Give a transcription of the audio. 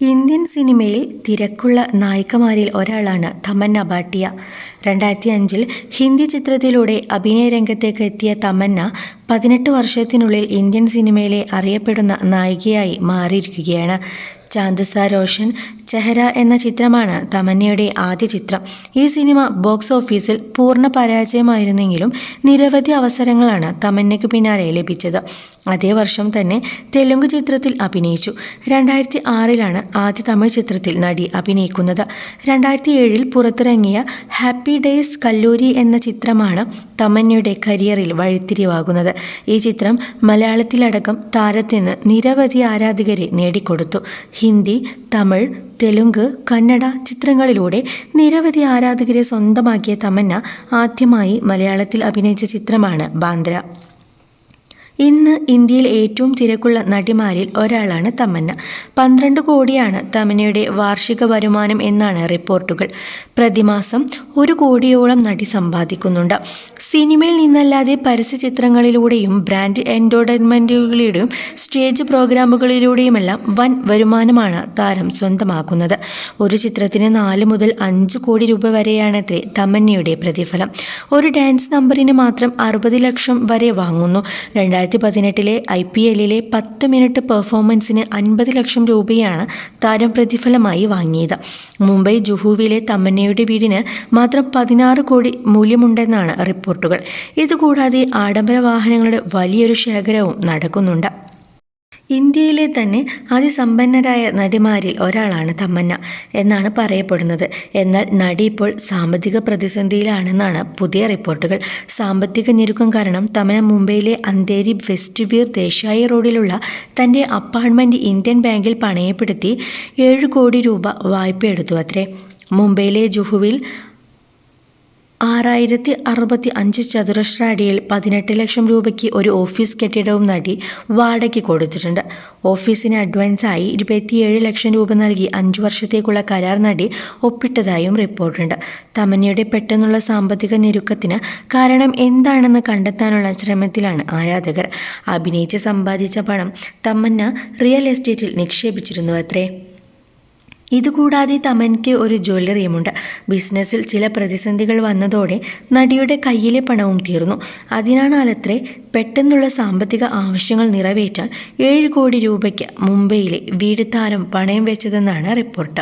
Indian സിനിമയിൽ തിരക്കുള്ള നായികമാരിൽ ഒരാളാണ് തമന്ന ഭാട്ടിയ. രണ്ടായിരത്തി അഞ്ചിൽ ഹിന്ദി ചിത്രത്തിലൂടെ അഭിനയ രംഗത്തേക്ക് എത്തിയ തമന്ന പതിനെട്ട് വർഷത്തിനുള്ളിൽ ഇന്ത്യൻ സിനിമയിലെ അറിയപ്പെടുന്ന നായികയായി മാറിയിരിക്കുകയാണ്. ചാന്ദസ റോഷൻ ചെഹര എന്ന ചിത്രമാണ് തമന്നയുടെ ആദ്യ ചിത്രം. ഈ സിനിമ ബോക്സ് ഓഫീസിൽ പൂർണ പരാജയമായിരുന്നെങ്കിലും നിരവധി അവസരങ്ങളാണ് തമന്നയ്ക്ക് പിന്നാലെ ലഭിച്ചത്. അതേ വർഷം തന്നെ തെലുങ്ക് ചിത്രത്തിൽ അഭിനയിച്ചു. രണ്ടായിരത്തി ആറിലാണ് ആദ്യ തമിഴ് ചിത്രത്തിൽ നടി അഭിനയിക്കുന്നത്. രണ്ടായിരത്തി ഏഴിൽ പുറത്തിറങ്ങിയ ഹാപ്പി ഡേയ്സ് കല്ലൂരി എന്ന ചിത്രമാണ് തമന്നയുടെ കരിയറിൽ വഴിത്തിരിവാകുന്നത്. ഈ ചിത്രം മലയാളത്തിലടക്കം താരത്തിന് നിരവധി ആരാധകരെ നേടിക്കൊടുത്തു. ഹിന്ദി തമിഴ് തെലുങ്ക് കന്നഡ ചിത്രങ്ങളിലൂടെ നിരവധി ആരാധകരെ സ്വന്തമാക്കിയ തമന്ന ആദ്യമായി മലയാളത്തിൽ അഭിനയിച്ച ചിത്രമാണ് ബാന്ദ്ര. ഇന്ന് ഇന്ത്യയിൽ ഏറ്റവും തിരക്കുള്ള നടിമാരിൽ ഒരാളാണ് തമന്ന. പന്ത്രണ്ട് കോടിയാണ് തമന്നയുടെ വാർഷിക വരുമാനം എന്നാണ് റിപ്പോർട്ടുകൾ. പ്രതിമാസം ഒരു കോടിയോളം നടി സമ്പാദിക്കുന്നുണ്ട്. സിനിമയിൽ നിന്നല്ലാതെ പരസ്യ ചിത്രങ്ങളിലൂടെയും ബ്രാൻഡ് എന്റർടൈൻമെന്റുകളിലൂടെയും സ്റ്റേജ് പ്രോഗ്രാമുകളിലൂടെയുമെല്ലാം വൻ വരുമാനമാണ് താരം സ്വന്തമാക്കുന്നത്. ഒരു ചിത്രത്തിന് നാല് മുതൽ അഞ്ച് കോടി രൂപ വരെയാണത്രേ തമന്നയുടെ പ്രതിഫലം. ഒരു ഡാൻസ് നമ്പറിന് മാത്രം അറുപത് ലക്ഷം വരെ വാങ്ങുന്നു. രണ്ടായിരത്തി രണ്ടായിരത്തി പതിനെട്ടിലെ ഐ പി എല്ലിലെ പത്ത് മിനിറ്റ് പെർഫോമൻസിന് അൻപത് ലക്ഷം രൂപയാണ് താരം പ്രതിഫലമായി വാങ്ങിയത്. മുംബൈ ജുഹുവിലെ തമ്മന്നയുടെ വീടിന് മാത്രം പതിനാറ് കോടി മൂല്യമുണ്ടെന്നാണ് റിപ്പോർട്ടുകൾ. ഇതുകൂടാതെ ആഡംബര വാഹനങ്ങളുടെ വലിയൊരു ശേഖരവും നടക്കുന്നുണ്ട്. ഇന്ത്യയിലെ തന്നെ അതിസമ്പന്നരായ നടിമാരിൽ ഒരാളാണ് തമ്മന്ന എന്നാണ് പറയപ്പെടുന്നത്. എന്നാൽ നടി ഇപ്പോൾ സാമ്പത്തിക പ്രതിസന്ധിയിലാണെന്നാണ് പുതിയ റിപ്പോർട്ടുകൾ. സാമ്പത്തിക ഞെരുക്കം കാരണം തമന മുംബൈയിലെ അന്തേരി വെസ്റ്റ് വീർ ദേശായി റോഡിലുള്ള തന്റെ അപ്പാർട്ട്മെന്റ് ഇന്ത്യൻ ബാങ്കിൽ പണയപ്പെടുത്തി ഏഴ് കോടി രൂപ വായ്പ എടുത്തു അത്രേ. മുംബൈയിലെ ജുഹുവിൽ ആറായിരത്തി അറുപത്തി അഞ്ച് ചതുരശ്ര അടിയിൽ പതിനെട്ട് ലക്ഷം രൂപയ്ക്ക് ഒരു ഓഫീസ് കെട്ടിടവും നടി വാടകയ്ക്ക് കൊടുത്തിട്ടുണ്ട്. ഓഫീസിന് അഡ്വാൻസായി ഇരുപത്തിയേഴ് ലക്ഷം രൂപ നൽകി അഞ്ച് വർഷത്തേക്കുള്ള കരാർ നടി ഒപ്പിട്ടതായും റിപ്പോർട്ടുണ്ട്. തമന്നയുടെ പെട്ടെന്നുള്ള സാമ്പത്തിക ഞെരുക്കത്തിന് കാരണം എന്താണെന്ന് കണ്ടെത്താനുള്ള ശ്രമത്തിലാണ് ആരാധകർ. അഭിനയിച്ച് സമ്പാദിച്ച പണം തമന്ന റിയൽ എസ്റ്റേറ്റിൽ നിക്ഷേപിച്ചിരുന്നു അത്രേ ഇതുകൂടാതെ തമൻക്ക് ഒരു ജ്വല്ലറിയുമുണ്ട്. ബിസിനസ്സിൽ ചില പ്രതിസന്ധികൾ വന്നതോടെ നടിയുടെ കയ്യിലെ പണവും തീർന്നു. അതിനാണാലത്രേ പെട്ടെന്നുള്ള സാമ്പത്തിക ആവശ്യങ്ങൾ നിറവേറ്റാൻ ഏഴ് കോടി രൂപയ്ക്ക് മുംബൈയിലെ വീട് താരം പണയം വെച്ചതെന്നാണ് റിപ്പോർട്ട്.